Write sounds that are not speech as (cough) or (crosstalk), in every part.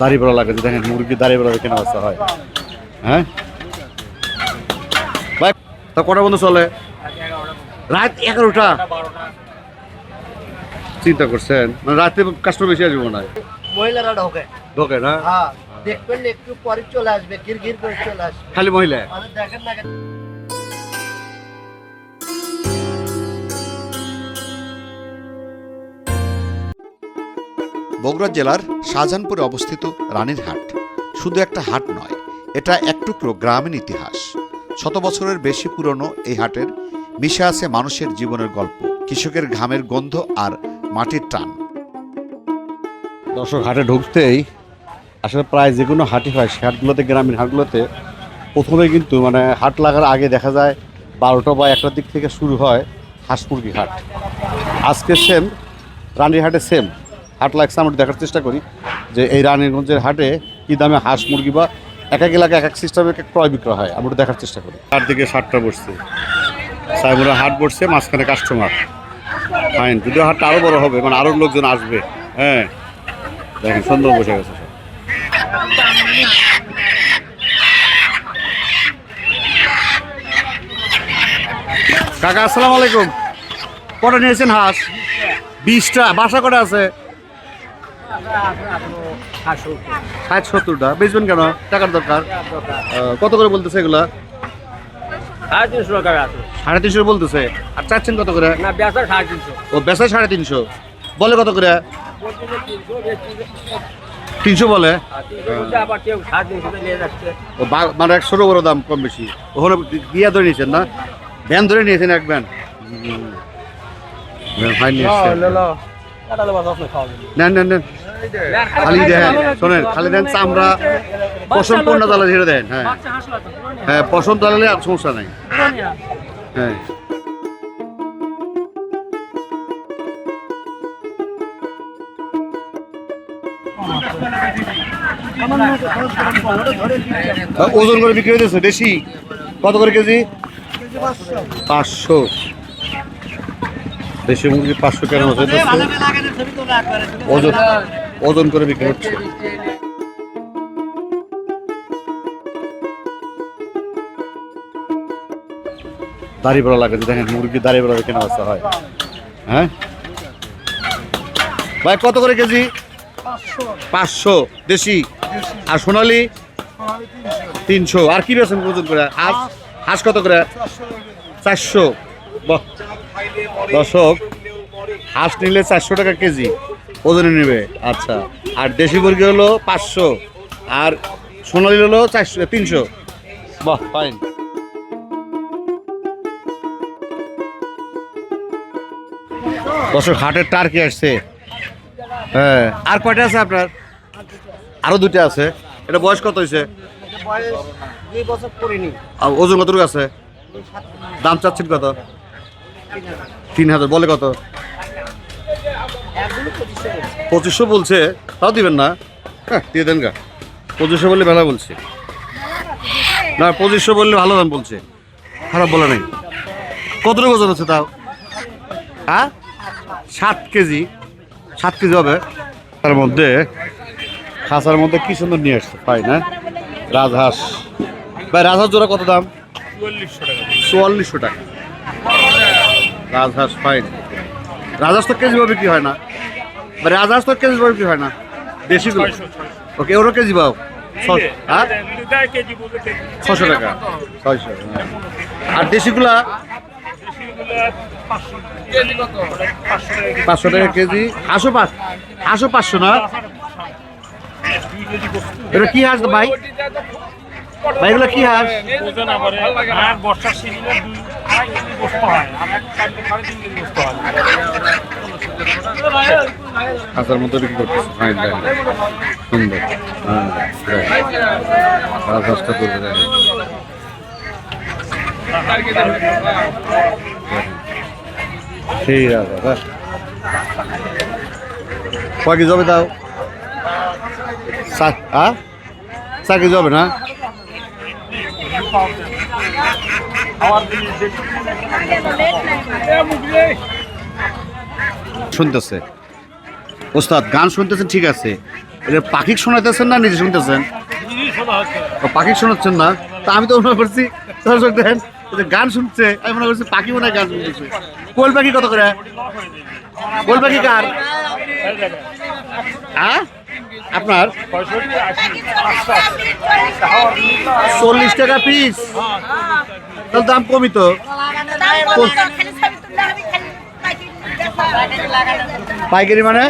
দাড়ি বড়া লাগে যে দেখেন মুরগি দাড়ি বড়া কেনা অবস্থা হয়? হ্যাঁ? ভাই তা কটা বন্ধু চলে? রাত এগারোটা। চিন্তা করছেন? মানে রাতে কাস্টমার বেশি আসব না মহিলারা ঢোকে। ঢোকে না? হ্যাঁ দেখবেন একটু পরে চলে আসবে ঘির ঘির করে চলে আসবে। খালি মহিলা? দেখেন না বগুড়া জেলার শাহজাহানপুরে অবস্থিত রানীর হাট শুধু একটা হাট নয়, এটা এক টুকরো গ্রামীণ ইতিহাস। শত বছরের বেশি পুরনো এই হাটের মিশে আছে মানুষের জীবনের গল্প, কৃষকের ঘামের গন্ধ আর মাটির টান। দর্শক, হাটে ঢুকতেই আসলে প্রায় যে কোনো হাটই হয়, সে হাটগুলোতে, গ্রামীণ হাটগুলোতে প্রথমে কিন্তু মানে হাট লাগার আগে দেখা যায় বারোটা বা একটার দিক থেকে শুরু হয় হাঁস মুরগি হাট। আজকে সেম রানীর হাটে সেম হাট লাগছে, আমরা দেখার চেষ্টা করি যে এই রানীগঞ্জের হাটে কী দামে হাঁস মুরগি বা এক এক এলাকায় এক এক সিস্টেমে ক্রয় বিক্রয় হয়, আমরা দেখার চেষ্টা করি। হাট দিকে সাতটা বসছে। সাইমুরা হাট বসছে, মাঝখানে কাস্টমার ফাইন যদিও হাটটা আরও বড় হবে মানে আরও লোকজন আসবে। হ্যাঁ। দেখেন, সুন্দর বসে গেছে কাকা, আসসালামু আলাইকুম। কটা নিয়েছেন হাঁস? বিশটা। বাসা কটা আছে? ষাট সত্তরটা। বেচবেন কেন? টাকার দরকার। কত করে বলতেছে এগুলা? সাড়ে তিনশো বলতেছে। আর চাচ্ছেন কত করে? ও বেচা সাড়ে তিনশো। বলে কত করে? তিনশো বলে? ও মানে একশোরও বড় দাম কম বেশি। ওখানে গিয়া ধরে নিয়েছেন না? ভ্যান ধরে নিয়েছেন এক ভ্যান। ভ্যান ফাইন নিয়ে এসছেন। নেন নেন নেন। খালি দেন শোনেন খালি দেন চামড়া পশম পণ্য ছেড়ে দেন হ্যাঁ। হ্যাঁ পশম তালালে আর সমস্যা হ্যাঁ। ওজন করে বিক্রি হইতেছে, দেশি? কত করে কেজি? পাঁচশো। দেশি মুরগি পাঁচশো কেন ওজন ওজন করে বিক্রি হচ্ছে। দাড়ি বড়া লাগে, দেখেন মুরগি দাড়ি বড়া কেনা অবস্থা হয়। হ্যাঁ? ভাই, কত করে কেজি? পাঁচশো। দেশি? আর সোনালি? তিনশো। আর কি বেছেন ওজন করে? হাঁস? হাঁস কত করে? চারশো। বাহ। দর্শক, হাঁস নিলে চারশো টাকা কেজি। ওজনে নেবে আচ্ছা। আর দেশি মুরগি হলো পাঁচশো আর সোনালি হলো চারশো তিনশো। বাহ ফাইন দর্শক হাটের টার্কি আসছে। হ্যাঁ আর কয়টা আছে আপনার? আরও দুটো আছে। এটা বয়স কত হয়েছে ওজন কতটুকু আছে? দাম চাচ্ছেন কত? তিন হাজার বলে কত? পঁচিশশো বলছে। তাও দিবেন না। হ্যাঁ দিয়ে দেন গা। পঁচিশশো বললে ভালো বলছে। না, পঁচিশশো বললে ভালো দাম বলছে। খারাপ বলে নেই। কতটুকু ওজন আছে তাও? হ্যাঁ? সাত কেজি। সাত কেজি হবে। তার মধ্যে খাঁচার মধ্যে কি সুন্দর নিয়ে আসছে। পাই না? রাজহাঁস। ভাই, রাজহাঁস জোড়া কত দাম? চুয়াল্লিশশো টাকা। রাজহাঁস ফাইন রাজহাঁস তো কেজি ভাবে বিক্রি হয় না। রাজহাঁস তো কেজি বিক্রি হয় না। দেশি ওকে ওরা কেজি পাও? ছ- হ্যাঁ? ছশো টাকা। ছয়শো হ্যাঁ। আর দেশিগুলা? পাঁচশো টাকা। কেজি হাঁসও পাঁচ হাঁসও পাঁচশো না। এটা কি হাঁস ভাই? ভাই এগুলো কি হাঁস? বর্ষার সিজনে সাড়ে হাঁসের মতো বিক্রি করতেছে। ফাইন দেখেন সুন্দর হ্যাঁ রাজহাঁসটা করবে দেখেন ঠিক আছে কয় কেজি হবে তাও? হ্যাঁ চার কেজি হবে না? শুনতেছে। ওস্তাদ, গান শুনতেছেন, ঠিক আছে। এটা শোনাতেছেন না, নিজে শুনতেছেন? পাখি শোনাচ্ছেন না। তা আমি তো মনে করছি দেখেন গান শুনছে, আমি মনে করছি পাখি মনে গান শুনতেছে। কোয়েল পাখি কত করে? কোয়েল পাখি কার? হ্যাঁ? আপনার? চল্লিশ টাকা পিস তাহলে দাম কমই তো। পাইকারি মানে?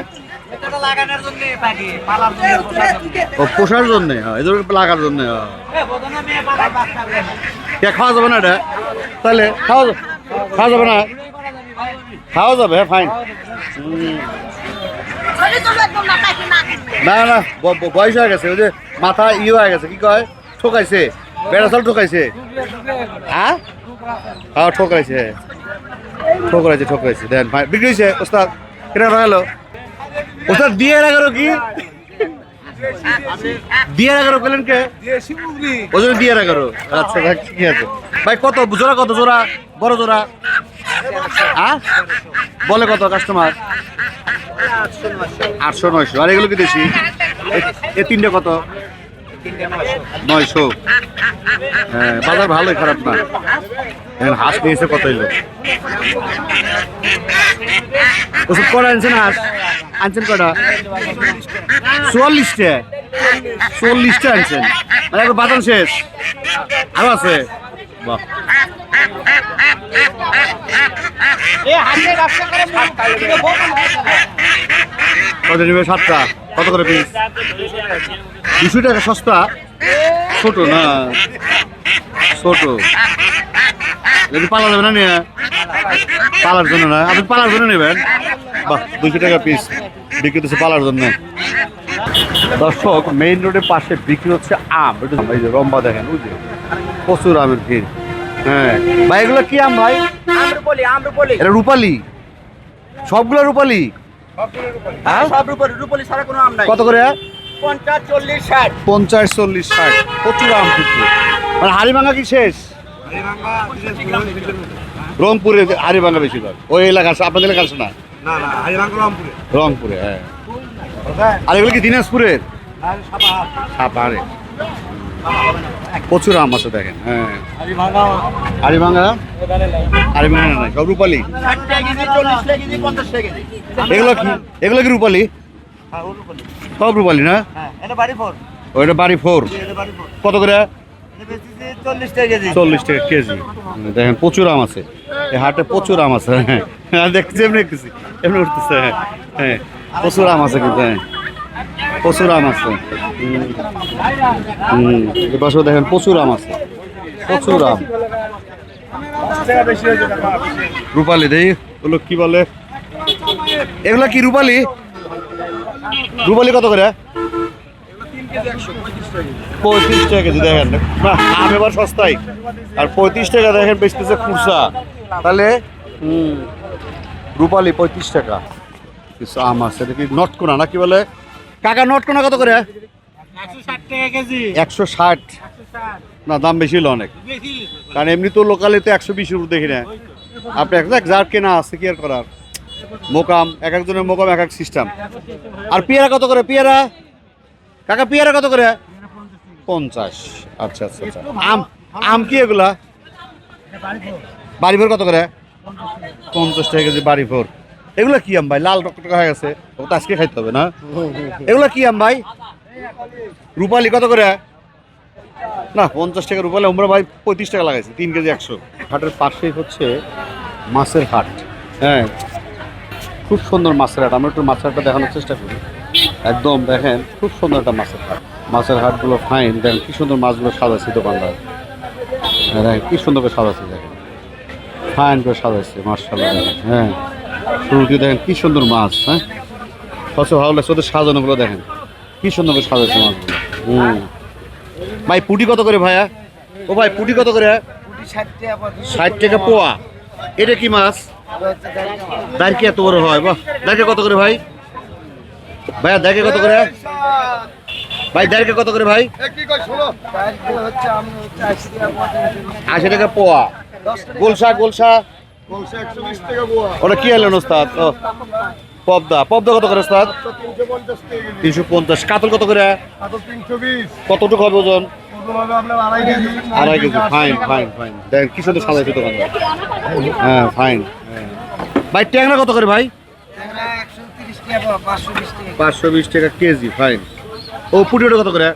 ও পোষার জন্যে হ্যাঁ, এদের লাগার জন্যে হ্যাঁ। খাওয়া যাবে না এটা? তাহলে খাওয়া খাওয়া যাবে না? খাওয়া যাবে হ্যাঁ ফাইন না না বয়স হয়ে গেছে ওই যে মাথা ইয়ে হয়ে গেছে কি কয়? ঠকাইছে বেড়াচাল ঠকাইছে। হ্যাঁ? হ্যাঁ ঠকাইছে ঠকাইছে ঠকাইছে দেন, ভাই, বিক্রি হয়েছে, ওস্তাদ। কেনা রয়ালো ওস্তাদ দিয়ে এগারো কি? দিয়ে কে? দিয়ে আচ্ছা ভাই ভাই, কত? কত? বড় হ্যাঁ? বলে কত কাস্টমার আটশো নয়শো। আর এগুলো কি দেশি? এ তিনটে কত? নয়শো। হ্যাঁ বাজার ভালোই খারাপ না। হাঁস নিয়েছে কত এলো ওষুধ কটা আনছেন হাঁস? আনছেন কটা? চুয়াল্লিশটা। চল্লিশটা আনছেন। মানে একবার বাজার শেষ। আরও আছে। বাহ। কত সাতটা? কত করে পিস দুশো টাকা সস্তা? ছোট না? ছোট। যদি পালা যাবে না নিয়ে? পালার জন্য না। আপনি পালার জন্য নেবেন। বাহ দুশো টাকা পিস বিক্রি হচ্ছে পালার জন্য। দর্শক মেইন রোডের পাশে বিক্রি হচ্ছে আম। এই যে রম্বা দেখেন বুঝলি প্রচুর আমের ভিড়। হ্যাঁ। ভাই এগুলো কি আম ভাই? এটা রূপালি। সবগুলো রূপালি? সব রূপলি রূপলি ছাড়া কোনো আম নাই। কত করে? পঞ্চাশ চল্লিশ ষাট। পঞ্চাশ চল্লিশ ষাট। প্রচুর আম কিন্তু। মানে কি শেষ? রংপুরে হাড়িভাঙা বেশিরভাগ। ওই এলাকা আপনাদের এলাকা আছে না? রংপুরে। হ্যাঁ। আর এগুলো কি দিনাজপুরের? সাপাহারে। প্রচুর আম আছে দেখেন হ্যাঁ। হাড়িভাঙা হাড়িভাঙা না সব রূপালি। ষাট টাকা কেজি চল্লিশ টাকা কেজি পঞ্চাশ টাকা কেজি। এগুলো কি? এগুলো কি রূপালি? হ্যাঁ ও রূপলি। সব রূপালি না? হ্যাঁ ওইটা বাড়ি ফোর। এটা বাড়ি ফোর? কত করে? চল্লিশ টাকা কেজি। চল্লিশ টাকা কেজি। দেখেন প্রচুর আম আছে। এই হাটে প্রচুর আম আছে হ্যাঁ হ্যাঁ, দেখতেছি এমনি দেখতেছি এমনি উঠতেছে হ্যাঁ হ্যাঁ। প্রচুর আম আছে কিন্তু হ্যাঁ। প্রচুর আম আছে। হুম। হুম দেখেন প্রচুর আম আছে। প্রচুর আম। রূপালি দেই ওগুলো কি বলে? এগুলো কি রূপালি? রূপালি কত করে? পঁয়ত্রিশ টাকা কেজি দেখেন। আম এবার সস্তায়। আর পঁয়ত্রিশ টাকা দেখেন বেচতেছে খুরসা তাহলে রূপালি পঁয়ত্রিশ টাকা। কিছু আম আছে দেখি নটকোনা না কি বলে? কাকা নটকোনা কত করে? একশো ষাট না দাম বেশি হলো অনেক। কারণ এমনি তো লোকালে তো একশো উপর দেখি না। আপনি এক যার কেনা আছে কি আর করার? মোকাম, এক একজনের মোকাম, এক এক সিস্টেম। আর পেয়ারা কত করে? পেয়ারা? কাকা, পেয়ারা কত করে? পঞ্চাশ। আচ্ছা আচ্ছা আচ্ছা। আম আম কি এগুলা? বাড়ি ভোর কত করে? পঞ্চাশ টাকা কেজি বাড়ি ভোর এগুলো কি আম ভাই? লাল টকটকা হয়ে গেছে। ও তো আজকে খাইতে হবে না? এগুলো কি আম ভাই? রূপালি কত করে? না, পঞ্চাশ টাকা রূপালি। আমরা ভাই পঁয়ত্রিশ টাকা লাগাইছি, তিন কেজি একশো। হাটের পাশেই হচ্ছে মাছের হাট। হ্যাঁ খুব সুন্দর মাছের হাট। আমরা একটু মাছের হাটটা দেখানোর চেষ্টা করি। একদম দেখেন খুব সুন্দর একটা মাছের হাট। মাছের হাটগুলো ফাইন দেখেন কি সুন্দর মাছগুলো সাজাচ্ছি দোকানদার। হ্যাঁ দেখেন কি সুন্দর করে সাজাইছে দেখেন। ফাইন করে সাজাইছে মার্শাল্লাহ হ্যাঁ শুরুতে দেখেন কি সুন্দর মাছ হ্যাঁ? সবচেয়ে ভালো লাগছে ওদের সাজানোগুলো দেখেন। কি সুন্দর করে সাজাইছে মাছগুলো। হুম। ভাই পুটি কত করে ভাইয়া? ও ভাই পুটি কত করে? ষাট টাকা পোয়া। এটা কি মাছ? দাঁড়কে এত বড় হয়? বাহ দাঁড়কে কত করে ভাই? ভাইয়া দাঁড়কে কত করে? ভাই দাঁড়কে কত করে ভাই? হচ্ছে আমি আশি টাকা পোয়া। গোলসা গোলসা? ওটা কি এলেন ওস্তাদ? ও পবদা। পবদা কত করে স্যার তিনশো পঞ্চাশ কাতল কত করে? কতটুকু হবে ওজন? আড়াই কেজি। Fine fine fine. দেখেন কি সুন্দর সাজাইছে দোকানদার হ্যাঁ ফাইন। ভাই ট্যাংরা কত করে ভাই? পাঁচশো বিশ টাকা। কেজি ফাইন ও পুটিওটা কত করে?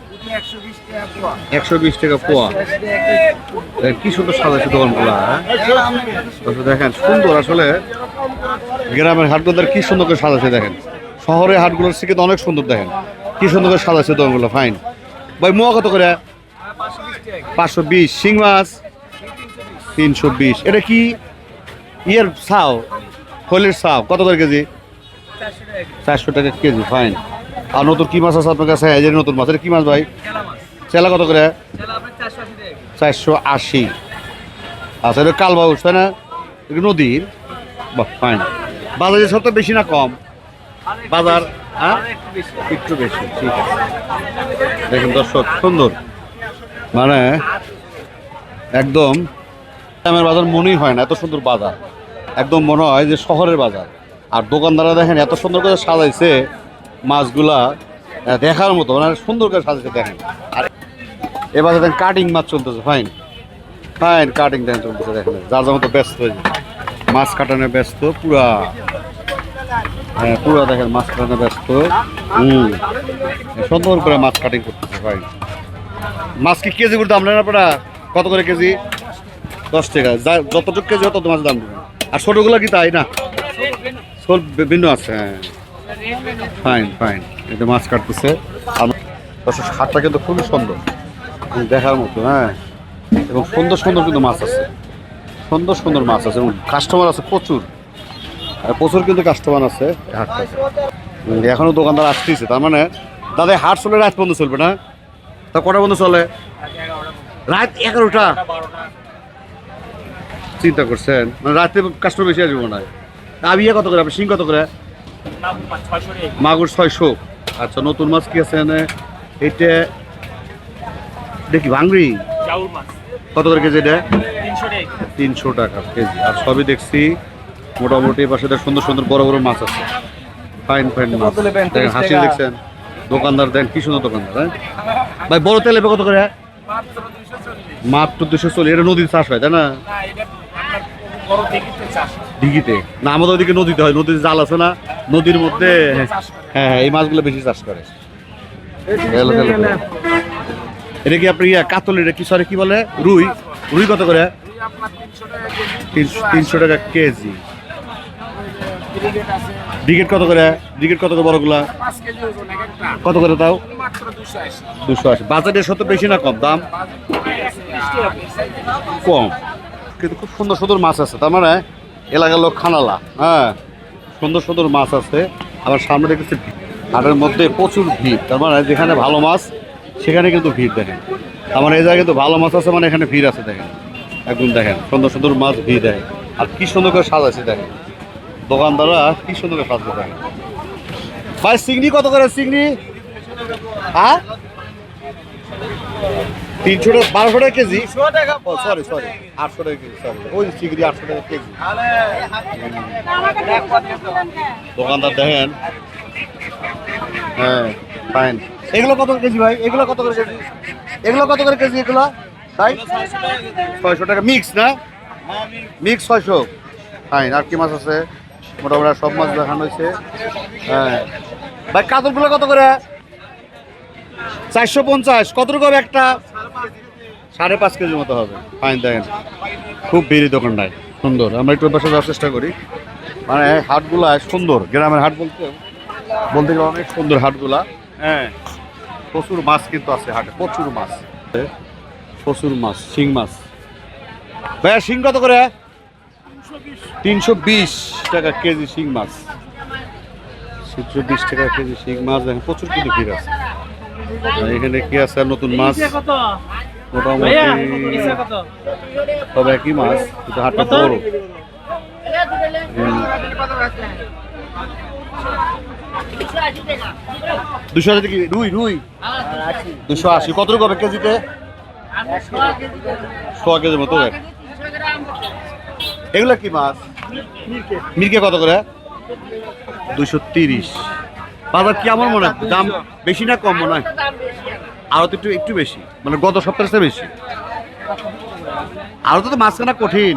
একশো বিশ টাকা পোয়া। কি সুন্দর সাজাইছে দোকানগুলো হ্যাঁ? দেখেন সুন্দর আসলে। গ্রামের হাটগুলোর কি সুন্দর করে সাজাচ্ছে দেখেন। শহরের হাটগুলোর থেকে অনেক সুন্দর দেখেন। কি সুন্দর করে সাজাচ্ছে দোকানগুলো ফাইন ভাই মোয়া কত করে? পাঁচশো বিশ। শিং মাছ? তিনশো বিশ। এটা কি ইয়ের সাও খোলের সাপ কত করে কেজি? চারশো টাকা কেজি ফাইন আর নতুন কি মাছ আছে আপনার কাছে? এই যে নতুন মাছ, এটা কি মাছ ভাই? চেলা কত করে? চারশো আশি। আচ্ছা এটা কালবাউস তাই না? নদীর। বাহ ফাইন বাজারে সব তো বেশি না কম? বাজার হ্যাঁ? একটু বেশি, ঠিক আছে। দেখুন দর্শক, সুন্দর। মানে একদম, গ্রামের বাজার মনেই হয় না, এত সুন্দর বাজার। একদম মনে হয় যে শহরের বাজার। আর দোকানদাররা দেখেন এত সুন্দর করে সাজাইছে মাছগুলা দেখার মতো মানে সুন্দর করে সাজাইছে, দেখেন। আর এবার দেখেন কাটিং মাছ চলতেছে ফাইন ফাইন কাটিং দেখেন চলতেছে, দেখেন। যার যার মতো ব্যস্ত হয়েছে মাছ কাটানো ব্যস্ত, পুরা হ্যাঁ পুরা দেখেন মাছ কাটানো ব্যস্ত। হুম। সুন্দর করে মাছ কাটিং করতেছে ফাইন মাছ কি কেজি করে দাম আপনারা? কত করে কেজি? দশ টাকা। যা, যতটুকু কেজি হয় তত মাছ দাম দেবেন। আর ছোটোগুলো কি তাই না? ছোট ভিন্ন আছে হ্যাঁ। ফাইন ফাইন এটা মাছ কাটতেছে। দর্শক, হাটটা কিন্তু খুবই সুন্দর। দেখার মতো হ্যাঁ। এবং সুন্দর সুন্দর কিন্তু মাছ আছে। সুন্দর সুন্দর মাছ আছে এবং কাস্টমার আছে প্রচুর। প্রচুর কিন্তু কাস্টমার আছে এখনও দোকানদার আসতেছে, তার মানে দাদা হাট চলে রাত পর্যন্ত চলবে না? তা কটা পর্যন্ত চলে? রাত এগারোটা। চিন্তা করছেন? মানে রাতে কাস্টমার বেশি আসবে তা আবিয়া কত করে? আপনি শিং কত করে? মাগুর ছয়শো। আচ্ছা নতুন মাছ কি আছে এটা দেখি ভাঙড়ি? কত করে কেজি এটা? তিনশো টাকা কেজি। আর সবই দেখছি মোটামুটি পাশে দেখ সুন্দর সুন্দর বড় বড় মাছ আছে। ফাইন ফাইন মাছ। দেখেন হাসি দেখছেন? দোকানদার দেন কি সুন্দর দোকানদার হ্যাঁ? ভাই বড় তেলে কত করে? মাত্র দুশো চল্লিশ। এটা নদীর চাষ হয় তাই না? দিঘিতে না আমাদের ওদিকে নদীতে হয় নদীর জাল আছে না? নদীর মধ্যে হ্যাঁ হ্যাঁ এই মাছগুলো বেশি চাষ করে। এটা কি আপনি কাতল এটা কি সরে কি বলে? রুই। রুই কত করে? তিনশো তিনশো টাকা কেজি। ডিগেট কত করে? ডিগেট কত করে বড়গুলা? কত করে তাও? দুশো আশি। বাজারের শত বেশি না কম দাম? কম। কিন্তু খুব সুন্দর সুন্দর মাছ আছে। তার মানে এলাকার লোক খানালা হ্যাঁ? সুন্দর সুন্দর মাছ আছে। আবার সামনে দেখতেছি হাটের মধ্যে প্রচুর ভিড়। তার মানে যেখানে ভালো মাছ, সেখানে কিন্তু ভিড় দেখেন। আমার এই জায়গায় কিন্তু ভালো মাছ আছে মানে এখানে ভিড় আছে দেখেন। একদম দেখেন, সুন্দর সুন্দর মাছ ভিড় দেখেন। আর কি সুন্দর করে সাজাচ্ছে দেখেন। দোকানদাররা কি সুন্দর করে সাজাচ্ছে দেখেন। ভাই, চিংড়ি কত করে? চিংড়ি? হ্যাঁ? তিনশো টাকা বারোশো টাকা কেজি। সরি সরি আটশো টাকা কেজি সরি ওই চিংড়ি আটশো টাকা কেজি। দোকানদার দেখেন। হ্যাঁ ফাইন এগুলো কত কেজি ভাই? এগুলো কত করে কেজি? এগুলো কত করে কেজি এগুলো? তাই ছয়শো টাকা মিক্স না? মিক্স ছয়শো। ফাইন আর কি মাছ আছে? মোটামুটি সব মাছ দেখানো হয়েছে। হ্যাঁ। ভাই কাতলগুলো কত করে? চারশো পঞ্চাশ। কত রকম একটা? সাড়ে পাঁচ কেজির মতো হবে। ফাইন দেখেন। খুব ভিড়ি দোকানটায়। সুন্দর। আমরা একটু পাশে যাওয়ার চেষ্টা করি। মানে হাটগুলা সুন্দর। গ্রামের হাট বলতে বলতে গেলে অনেক সুন্দর হাটগুলা। হ্যাঁ। প্রচুর মাছ কিন্তু আছে হাটে। প্রচুর মাছ। প্রচুর মাছ শিং মাছ। ভাইয়া শিং কত করে? তিনশো বিশ টাকা কেজি শিং মাছ। তিনশো বিশ টাকা কেজি শিং মাছ। দেখেন প্রচুর কিন্তু ভিড় আছে। এখানে কি আছে? নতুন মাছ? মোটামুটি সব একই মাছ কিন্তু হাটটা বড়। দুশো আশি কি রুই রুই। দুশো আশি। কত রকম কেজিতে? ছ কেজির মতো। এগুলো কি মাছ? মিরকে। কত করে? দুইশো তিরিশ। বাজার কেমন মনে হয়? দাম বেশি না কম মনে হয়? আরও তো একটু একটু বেশি। মানে গত সপ্তাহের বেশি। আরও তো মাছ কেনা কঠিন।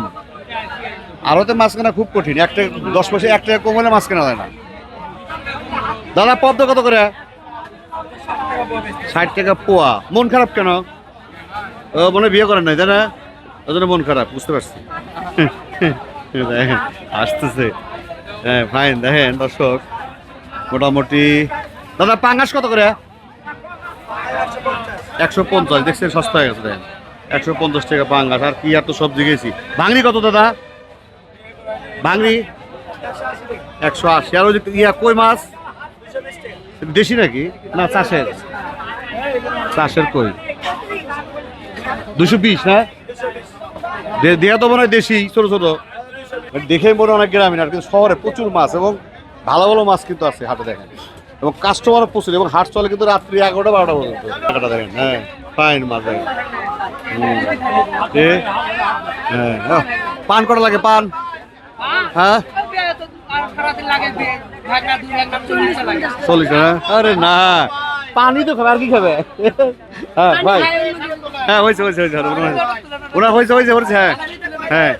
আরও তো মাছ কেনা খুব কঠিন। একটা দশ পয়সা এক টাকা কম হলে মাছ কেনা যায় না। দাদা, পদ্ম কত করে? ষাট টাকা পোয়া। মন খারাপ কেন? ও, মনে বিয়ে করেন নাই, তাই না? ওই জন্য মন খারাপ, বুঝতে পারছি। (laughs) আসতেছে। হ্যাঁ ফাইন দেখেন, দর্শক। মোটামুটি, দাদা, পাঙ্গাস কত করে? একশো পঞ্চাশ, দেখছেন সস্তা হয়ে গেছে একশো পঞ্চাশ টাকা পাঙ্গাস, আর কি আর তো সবজি গেছি ভাঙড়ি কত, দাদা? ভাঙড়ি? একশো আশি, আর ওই ইয়া কই মাছ? দেশি নাকি? না, চাষের। চাষের কই? দুশো বিশ, না? দেয়া তো মনে হয় দেশি, ছোটো ছোটো। দেখে মনে অনেক গ্রামীণ, আর কিন্তু শহরে প্রচুর মাছ, এবং ভালো ভালো মাছ কিন্তু আছে হাটে দেখেন। এবং কাস্টমারও প্রচুর এবং হাট চলে কিন্তু রাত্রি এগারোটা বারোটা পর্যন্ত। টাকাটা দেখেন হ্যাঁ ফাইন মাছ দেখেন। হ্যাঁ পান কটা লাগে পান? হ্যাঁ? চল্লিশ টাকা আরে না পানি তো খাবে আর কি খাবে? হ্যাঁ ভাই। হ্যাঁ হয়েছে হয়েছে হয়েছে হয়েছে হয়েছে। হয়েছে হ্যাঁ। হ্যাঁ।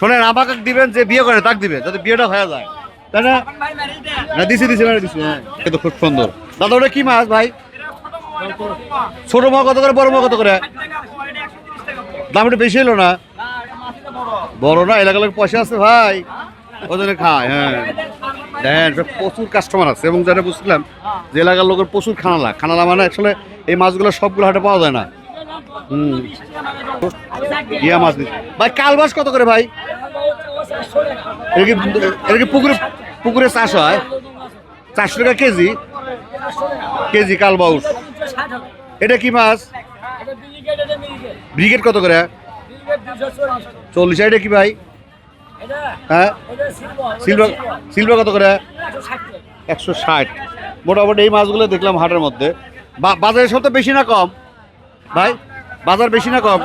শোনেন আমাকে দিবেন যে বিয়ে করে তাক দিবে যাতে বিয়েটা হয়ে যায়। দিছি হ্যাঁ খুব সুন্দর। দাদা, ওটা মাছ, ভাই? ছোট কত করে, বড় কত করে? দাম একটু বেশি না? বড় না পয়সা আছে, ভাই। খায় হ্যাঁ। প্রচুর কাস্টমার আছে, এবং যেটা বুঝছিলাম যে এলাকার লোকের প্রচুর খানালা। খানালা মানে আসলে এই মাছগুলো সবগুলো হাটে পাওয়া যায় না। হুম। ইয়া মাছ। ভাই কাল মাছ কত করে, ভাই? পুকুরে পুকুরে চাষ হয়? চারশো টাকা কেজি? কেজি কাল বাউস এটা কি মাছ? ব্রিগেড কত করে? চল্লিশ। এটা কি ভাই? হ্যাঁ? সিলভার কত করে? একশো ষাট। মোটামুটি এই মাছগুলো দেখলাম হাটের মধ্যে। বা- বাজারে সব বেশি না কম? ভাই, বাজার বেশি না কম?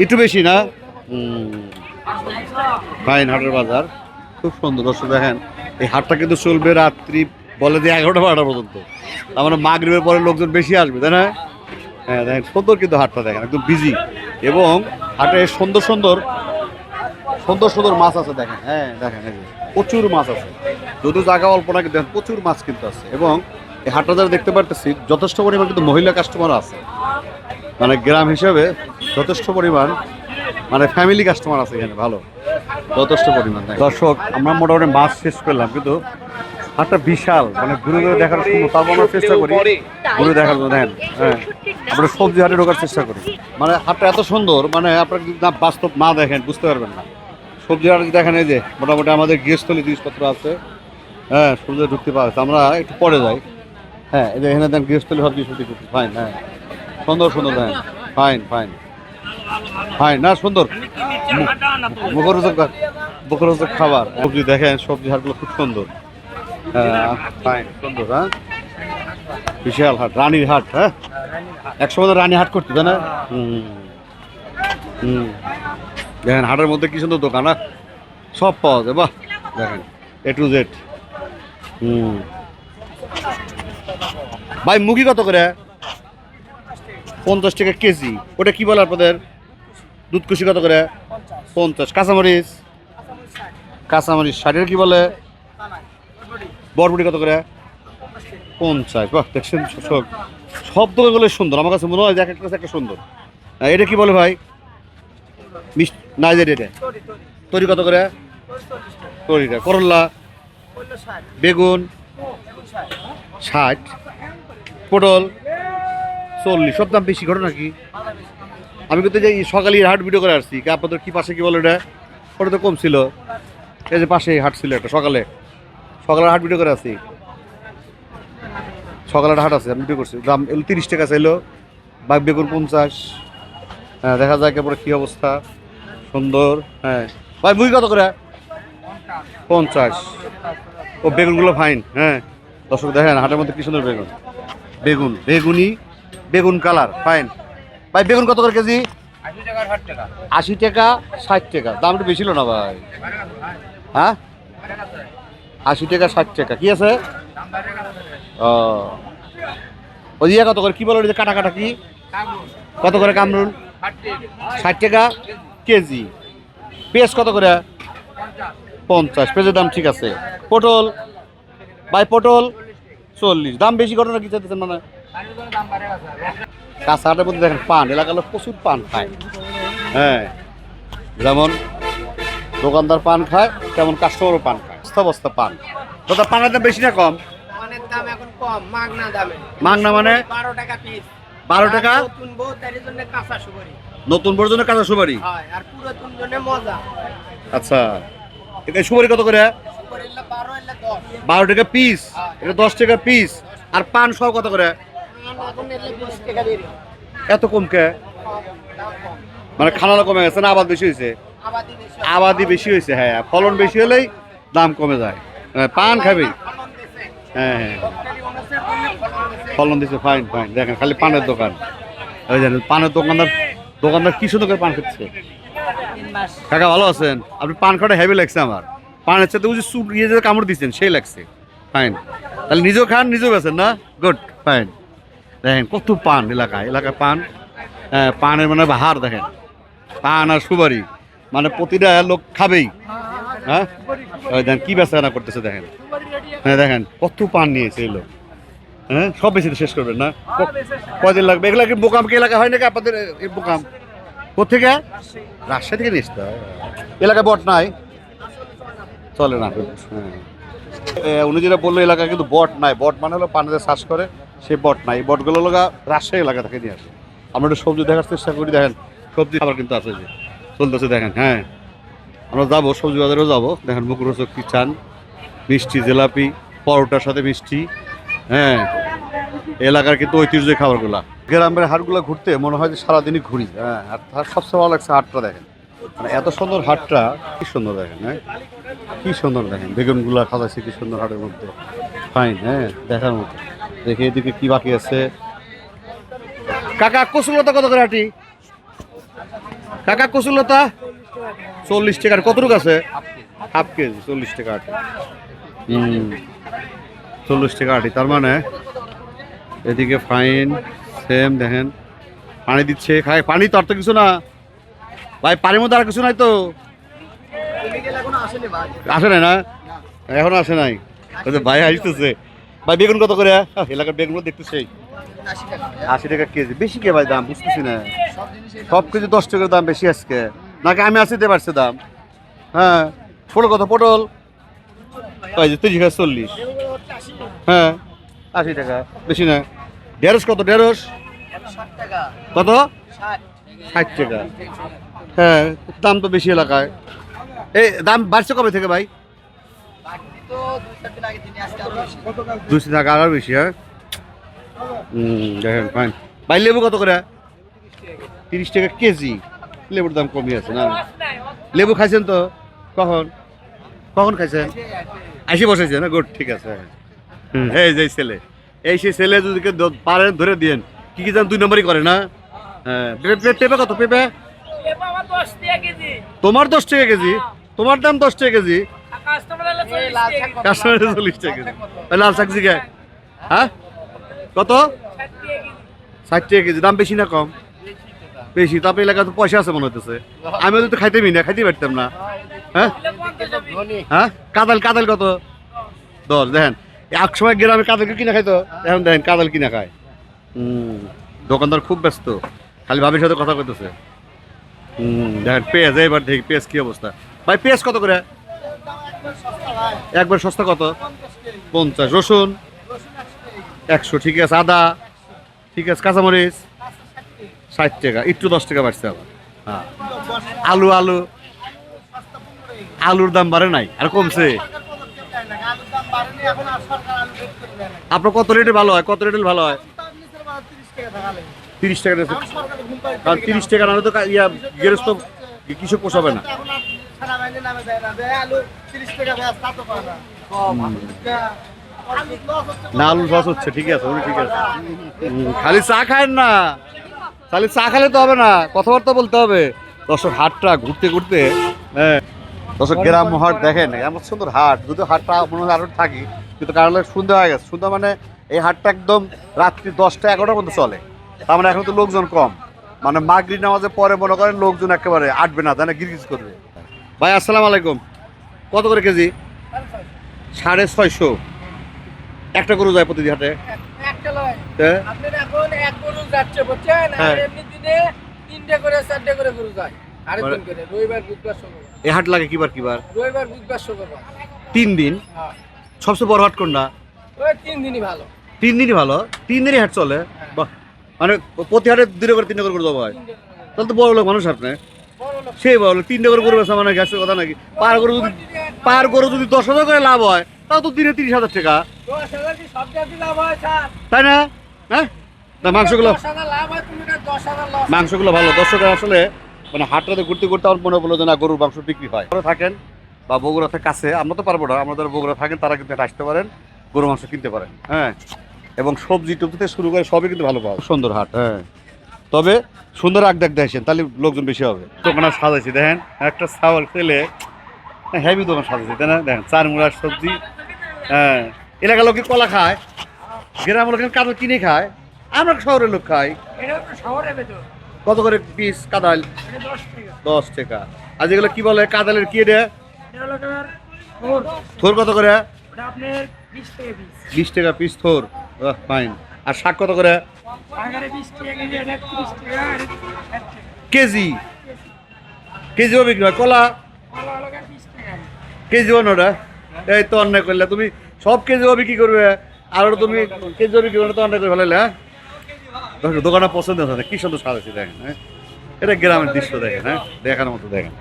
একটু বেশি না? ফাইন হাটের বাজার। খুব সুন্দর। দর্শক, দেখেন, এই হাটটা কিন্তু চলবে রাত্রি, বলে দিয়ে এগারোটা, বারোটা পর্যন্ত। তার মানে মাগরিবের পরে লোকজন বেশি আসবে, তাই না? হ্যাঁ দেখেন, সুন্দর কিন্তু হাটটা, দেখেন, একদম বিজি এবং হাটে সুন্দর সুন্দর সুন্দর সুন্দর মাছ আছে, দেখেন। হ্যাঁ দেখেন প্রচুর মাছ আছে। যদিও জায়গা অল্প না দেখেন, প্রচুর মাছ কিন্তু আছে। এবং এই হাটটা যারা দেখতে পারতেছি, যথেষ্ট পরিমাণ কিন্তু মহিলা কাস্টমার আছে। মানে গ্রাম হিসেবে যথেষ্ট পরিমাণ মানে ফ্যামিলি কাস্টমার আছে এখানে ভালো। যথেষ্ট পরিমাণ দর্শক আমরা মোটামুটি মাছ শেষ করলাম কিন্তু হাটটা বিশাল মানে ঘুরে ঘুরে দেখার সুন্দর তারপর আমরা চেষ্টা করি। ঘুরে দেখার জন্য দেখেন হ্যাঁ। আমরা সবজি হাটে ঢোকার চেষ্টা করি। মানে হাটটা এত সুন্দর মানে আপনারা যদি না বাস্তব না দেখেন বুঝতে পারবেন না। সবজি হাট দেখেন এই যে মোটামুটি আমাদের গৃহস্থলী জিনিসপত্র আছে হ্যাঁ সবজি ঢুকতে পাওয়া যাচ্ছে আমরা একটু পরে যাই। হ্যাঁ এই যে এখানে দেন গৃহস্থলী সব জিনিসপত্র ফাইন হ্যাঁ। সুন্দর সুন্দর দেখেন ফাইন ফাইন। ফাইন, না, সুন্দর। মুখরোচক মুখরোচক খাবার। সবজি দেখেন, সবজি হাটগুলো খুব সুন্দর। হ্যাঁ ফাইন, সুন্দর হ্যাঁ। বিশাল হাট, রানীর হাট হ্যাঁ। একসময় তো রানী হাট করতে না? হুম হুম দেখেন, হাটের মধ্যে কি সুন্দর দোকান হ্যাঁ? সব পাওয়া যায়, বাহ। দেখেন এ টু জেড হুম। ভাই, মুগি কত করে? পঞ্চাশ টাকা কেজি। ওটা কি বলে আপনাদের? দুধ কুশি কত করে? পঞ্চাশ। কাঁচামরিচ? কাঁচামরিচ ষাটের কি বলে? বরবটি কত করে? পঞ্চাশ। বাহ দেখছেন সব। সব দোকানগুলো সুন্দর। আমার কাছে মনে হয় এক একটা একটা সুন্দর। এটা কি বলে ভাই? মিষ্টি না এটা। তরি কত করে? তরিটা করল্লা বেগুন? ষাট। পটল? চল্লিশ, সব দাম বেশি ঘটনা কি আমি কিন্তু যে সকালে হাট ভিডিও করে আসছি আপনাদের কি পাশে কি বলে এটা ওটা তো কম ছিল। এই যে পাশে হাট ছিল একটা, সকালে। সকালে হাট ভিডিও করে আসছি। সকালে হাট আছে, আমি ভিডিও করছি। দাম তিরিশ টাকা চাইলো, বাঘ বেগুন পঞ্চাশ। হ্যাঁ দেখা যায় একেবারে কী অবস্থা। সুন্দর হ্যাঁ। ভাই মুই কত করে? পঞ্চাশ। ও, বেগুনগুলো ফাইন হ্যাঁ। দর্শক দেখেন, হাটের মধ্যে কি সুন্দর বেগুন। বেগুন, বেগুনি বেগুন কালার, ফাইন। ভাই, বেগুন কত করে কেজি? আশি টাকা, ষাট টাকা। দাম একটু বেশি না ভাই? হ্যাঁ? আশি টাকা, ষাট টাকা। কি আছে? ও। ওই কত করে? কি বলো কাটা কাটা কি? কত করে কামরুল? ষাট টাকা কেজি। পেঁয়াজ কত করে? পঞ্চাশ। পেঁয়াজের দাম ঠিক আছে। পটল? বাই পটল? চল্লিশ। দাম বেশি ঘটনা কি চাইতেছেন মানে? কাঁচাহাটের মধ্যে দেখেন পান এলাকার লোক প্রচুর পান খায়। হ্যাঁ যেমন দোকানদার পান খায় তেমন কাস্টমারও পান খায়। বস্তা বস্তা পান। দাদা পানের দাম বেশি না কম? দাম এখন কম মাগনা দামে। মাংনা মানে? বারো টাকা পিস বারো টাকা? নতুন বউ তার জন্য কাঁচা সুপারি। নতুন বর্জনে কাঁচা সুপারি? আর পুরাতন জন্য মজা। আচ্ছা এটা সুপারি কত করে? বারো টাকা পিস এটা দশ টাকা পিস আর পান সব কত করে? এত কম কে? মানে খানাটা কমে গেছে না আবাদ বেশি হয়েছে? আবাদি বেশি হয়েছে হ্যাঁ ফলন বেশি হলেই দাম কমে যায়। হ্যাঁ, পান খাবি? হ্যাঁ হ্যাঁ। ফলন দিছে ফাইন ফাইন দেখেন খালি পানের দোকান। ওই জানেন পানের দোকানদার দোকানদার কি সুন্দর করে পান খাচ্ছে? কাকা ভালো আছেন? আপনি পান খাওয়াটা হেভি লাগছে আমার। পানের সাথে বুঝি সুপ ইয়ে যে কামড় দিচ্ছেন সেই লাগছে। ফাইন তাহলে নিজেও খান নিজেও বেছেন না? গুড ফাইন দেখেন, কত পান এলাকায় এলাকায় পান হ্যাঁ পানের মানে বাহার দেখেন। পান আর সুপারি মানে প্রতিটা লোক খাবেই। হ্যাঁ? দেখেন, কি বেচা কেনা করতেছে দেখেন। হ্যাঁ দেখেন, কত পান নিয়েছে এই লোক। হ্যাঁ সব বেশি শেষ করবেন না? কদিন লাগবে? এগুলা কি বোকাম কি এলাকা হয় নাকি আপনাদের বোকাম? কোথেকে রাজশাহী থেকে নিয়ে আসতে এলাকায় বট নাই? চলে না। হ্যাঁ। উনি যেটা বলল, এলাকায় কিন্তু বট নাই। বট মানে হলো পানিতে চাষ করে। সেই বট নাই। এই বটগুলো লগা রাজশাহী এলাকা থেকে নিয়ে আসে। আমরা একটু সবজি দেখার চেষ্টা করি, দেখেন। সবজি খাবার কিন্তু আছে যে। চলতেছে, দেখেন হ্যাঁ। আমরা যাব, সবজি বাজারেও যাব। দেখেন, মুখরোচক কি চান? মিষ্টি, জিলাপি, পরোটার সাথে মিষ্টি হ্যাঁ। এলাকার কিন্তু ঐতিহ্য খাবারগুলা। গ্রামের হাটগুলো ঘুরতে মনে হয় যে সারাদিনই ঘুরি হ্যাঁ। আর তার সবচেয়ে ভালো লাগছে হাটটা, দেখেন। মানে এত সুন্দর হাটটা, কি সুন্দর, দেখেন হ্যাঁ। কি সুন্দর, দেখেন, বেগুনগুলা খাওয়াচ্ছে কি সুন্দর হাটের মধ্যে। ফাইন হ্যাঁ দেখার মতো। দেখে এদিকে কি বাকি আছে। কাকা কচুলতা কত করে হাটি? কাকা কচুলতা? চল্লিশ টাকার কতটুকু আছে? হাফ কেজি চল্লিশ টাকা আটি হুম চল্লিশ টাকা আটি তার মানে এদিকে ফাইন সেম দেখেন। পানি দিচ্ছে খায় পানি তো আর তো কিছু না। ভাই পানির মধ্যে আর কিছু নাই তো। আসে নাই না? এখনও আসে নাই। ভাই আসতেছে। ভাই বেগুন কত করে? এলাকার বেগুন দেখতেছে আশি টাকা আশি টাকা কেজি। বেশি কে ভাই দাম? বুঝতেছি না। সব কিছু দশ টাকার দাম বেশি আজকে। নাকি আমি আসতে পারছি দাম? হ্যাঁ। পটল কত? পটল? ওই যে তিরিশ হাজার চল্লিশ। হ্যাঁ। আশি টাকা। বেশি না। ঢেঁড়স কত? ঢেঁড়স? কত? ষাট টাকা। হ্যাঁ। দাম তো বেশি এলাকায়। এই দাম বাড়ছে কবে থেকে ভাই? দুশো টাকা আরও বেশি। হ্যাঁ? দেখেন ফাইন ভাই লেবু কত করে? তিরিশ টাকা কেজি। লেবুর দাম কমই আছে না? লেবু খাইছেন তো? কখন? কখন খাইছেন? আইসে বসেছে না? গুড ঠিক আছে। হুম, এই যে ছেলে। এই সেই ছেলে যদি পারেন ধরে দিয়েন। কি কি জান দুই নম্বরই করে না? হ্যাঁ পেঁপে পেঁপে- পেঁপে কত পেঁপে তোমার দশ টাকা কেজি? তোমার দাম দশ টাকা কেজি? কাস্টমারের চল্লিশ টাকা কেজি। লাল শাক জিগা। হ্যাঁ? কত? ষাট টাকা কেজি। দাম বেশি না কম? বেশি। তারপরে এলাকা তো পয়সা আছে মনে হতেছে আমি তো খাইতে না খাইতে পারতাম না। হ্যাঁ? হ্যাঁ? কাদাল কাদাল কত? দশ। দেখেন এক সময় গ্রামে কাদাল কিনে খাইতো। এখন দেখেন কাদাল কিনে খায়। হুম। দোকানদার খুব ব্যস্ত। খালি ভাবির সাথে কথা কইতেছে। হুম। দেখেন পেঁয়াজ এবার দেখি পেঁয়াজ কি অবস্থা। ভাই পেঁয়াজ কত করে? একবার সস্তা কত? পঞ্চাশ। রসুন? একশো। ঠিক আছে। আদা? ঠিক আছে। কাঁচামরিচ? ষাট টাকা। একটু দশ টাকা বাড়ছে আবার। হ্যাঁ। আলু আলু? আলুর দাম বাড়ে নাই? আর কমছে? আপনার কত রেটে ভালো হয়? কত রেটে ভালো হয়? তিরিশ টাকা কারণ তিরিশ টাকা না হলে তো ইয়া গেরস্ত কৃষক পোষাবে না। না, দেয় আলু তিরিশ টাকা তা তো হচ্ছে, ঠিক আছে ঠিক আছে। খালি চা খায়েন না। খালি চা তো হবে না, কথাবার্তা বলতে হবে। হাটটা ঘুরতে ঘুরতে হ্যাঁ। গ্রাম হাট দেখেন, এমন সুন্দর হাট, যদি হাটটা মনে হয় আরও থাকি, কিন্তু কারণ হয়ে গেছে। মানে এই হাটটা একদম রাত্রি দশটা এগারোটার মধ্যে চলে। তার মানে এখন তো লোকজন কম। মানে মাগরি নামাজে পরে মনে করেন লোকজন একেবারে আটবে না তাহলে গিরগিজ করবে। ভাই আসসালামু আলাইকুম। কত করে কেজি? সাড়ে ছয়শো। একটা গরু যায় প্রতিদিন হাটে? হ্যাঁ? হ্যাঁ। মানে- এই হাট লাগে কিবার কিবার? রবিবার বুধবার শুক্রবার। তিন দিন? হ্যাঁ। সবচেয়ে বড় হাট কোনটা? তিন দিনই ভালো। তিন দিনই ভালো? তিন দিনই হাট চলে? বাহ। মানে প্রতি হাটে দুটো করে তিনটে করে করে দেওয়া হয়। তাহলে তো বড় লোক মানুষ আপনি। বড় লোক তিনটে করে গরু বেচা মানে গ্যাসের কথা নাকি? পার করে যদি পার করে যদি দশ হাজার করে লাভ হয় তাও তো দিনে তিরিশ হাজার টাকা। দশ হাজার কি সব জায়গায় লাভ হয় স্যার? তাই না? হ্যাঁ মাংসগুলো হয় মাংসগুলো ভালো। দর্শকের আসলে মানে হাটটাতে ঘুরতে ঘুরতে আমার মনে হলো যে না গরুর মাংস বিক্রি হয়। ঘরে থাকেন বা বগুড়াতে কাছে আমরা তো পারব না। আমরা যারা বগুড়া থাকেন তারা কিন্তু আসতে পারেন গরু মাংস কিনতে পারেন। হ্যাঁ? এবং সবজি টবজি থেকে শুরু করে সবই কিন্তু ভালো পাওয়া সুন্দর হাট। হ্যাঁ। তবে সুন্দর আগ দেখ দেখছেন তাহলে লোকজন বেশি হবে। দোকানে সাজাইছি দেখেন একটা ছাগল খেলে হেভি দোকান সাজাইছি তাই না? দেখেন চার মুড়ার সবজি হ্যাঁ এলাকার লোকে কলা খায় গ্রামের লোকের কাঁদা কিনে খায় আমরা শহরের লোক খাই। শহরে কত করে পিস কাদাল দশ টাকা। দশ টাকা। আর যেগুলো কি বলে কাদালের কি রে এটা থোর। কত করে? বিশ টাকা পিস থোর। ফাইন আর শাক কত করে? কেজি কেজিও বিক্রি হয় কলা? কেজিও নোটা এই তো অন্যায় করলে। তুমি সব কেজিও বিক্রি করবে? আর তুমি কেজিও বিক্রি করলে তো অন্যায় করে ফেলাইলে হ্যাঁ? দোকানটা পছন্দ হচ্ছে কি সুন্দর সাজাচ্ছি দেখেন হ্যাঁ? এটা গ্রামের দৃশ্য দেখেন হ্যাঁ? দেখার মতো দেখেন।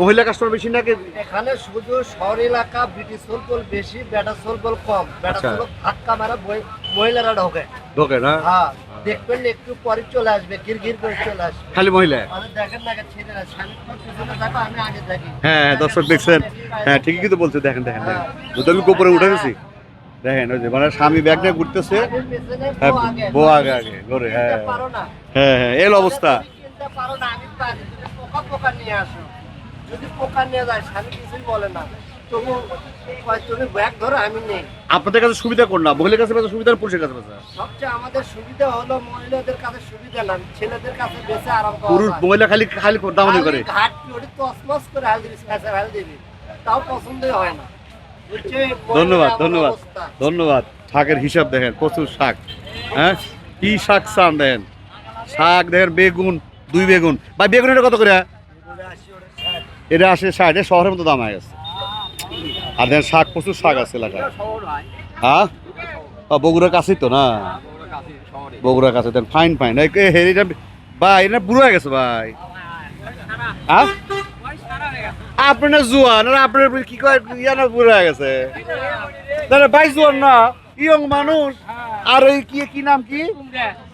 মহিলা কাস্টমার বেশি নাকি? এখানে শুধু শহর এলাকা ব্রিটিশ সোলপল বেশি বেটা সোলপল কম। বেটা আচ্ছা। সোলপ ধাক্কা মারা মহিলারা ঢোকে। ঢোকে না? হ্যাঁ দেখবেন একটু পরে চলে আসবে গির গির করে চলে আসবে। খালি মহিলা? দেখেন না ছেলেরা স্বামী পিছনে থাকো আমি আগে থাকি হ্যাঁ হ্যাঁ, দর্শক দেখছেন। হ্যাঁ ঠিকই কিন্তু বলছে দেখেন দেখেন দেখেন। যদি আমি গোপরে উঠে গেছি। দেখেন ওই যে মানে স্বামী ব্যাগ নিয়ে ঘুরতেছে। হ্যাঁ বউ আগে। আগে ঘরে হ্যাঁ। হ্যাঁ হ্যাঁ এর অবস্থা। পোকা নিয়ে আসো। যদি পোকা নিয়ে যায় স্বামী কিছুই বলে না। তবু কয়, তুমি ব্যাগ ধরো আমি নেই। আপনাদের কাছে সুবিধা কোন না? মহিলার কাছে বেচা সুবিধা পুরুষের কাছে বেচা? সবচেয়ে আমাদের সুবিধা হলো মহিলাদের কাছে সুবিধা না ছেলেদের কাছে বেশি আরাম পাওয়া পুরুষ মহিলা খালি খালি দামাদি করে। ঘাট পিওটি তসমস করে হাল দিবি স্যাঁচা হাল দিবি। তাও পছন্দই হয় না। ধন্যবাদ ধন্যবাদ ধন্যবাদ। শাকের হিসাব দেখেন প্রচুর শাক হ্যাঁ? কি শাক চান দেখেন? শাক দেখেন বেগুন দুই বেগুন। বা বেগুন এটা কত করে? এটা আসে ষাট। শহরের মতো দাম হয়ে গেছে। আর দেখেন শাক প্রচুর শাক আছে এলাকায়। হয়? হ্যাঁ বগুড়ার কাছেই তো না? বগুড়ার কাছে দেন ফাইন ফাইন এটা ভাই এটা বুড়ো হয়ে গেছে ভাই। হ্যাঁ আপনার জুয়ান আর আপনার কি কয় ইয়া না বুড়ো হয়ে গেছে? তাহলে ভাই জুয়ান না ইয়ং মানুষ। আর ওই কি কি নাম কি?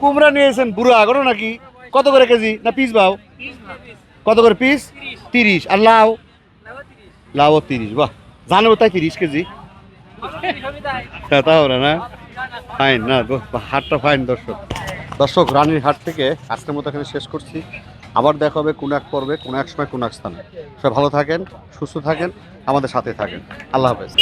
কুমড়া। নিয়েছেন বুড়ো আগরও নাকি? কত করে কেজি? না পিস বাও কত করে পিস তিরিশ। আর লাউ? লাউ তিরিশ বাহ। জানব তাই তিরিশ কেজি? হ্যাঁ তাহলে না। ফাইন না হাটটা ফাইন দর্শক। দর্শক, রানীর হাট থেকে আজকের মতো এখানে শেষ করছি। আবার দেখা হবে কোনো এক পর্বে, কোনো এক সময়, কোনো এক স্থানে। সবাই ভালো থাকেন, সুস্থ থাকেন, আমাদের সাথে থাকেন। আল্লাহ হাফেজ।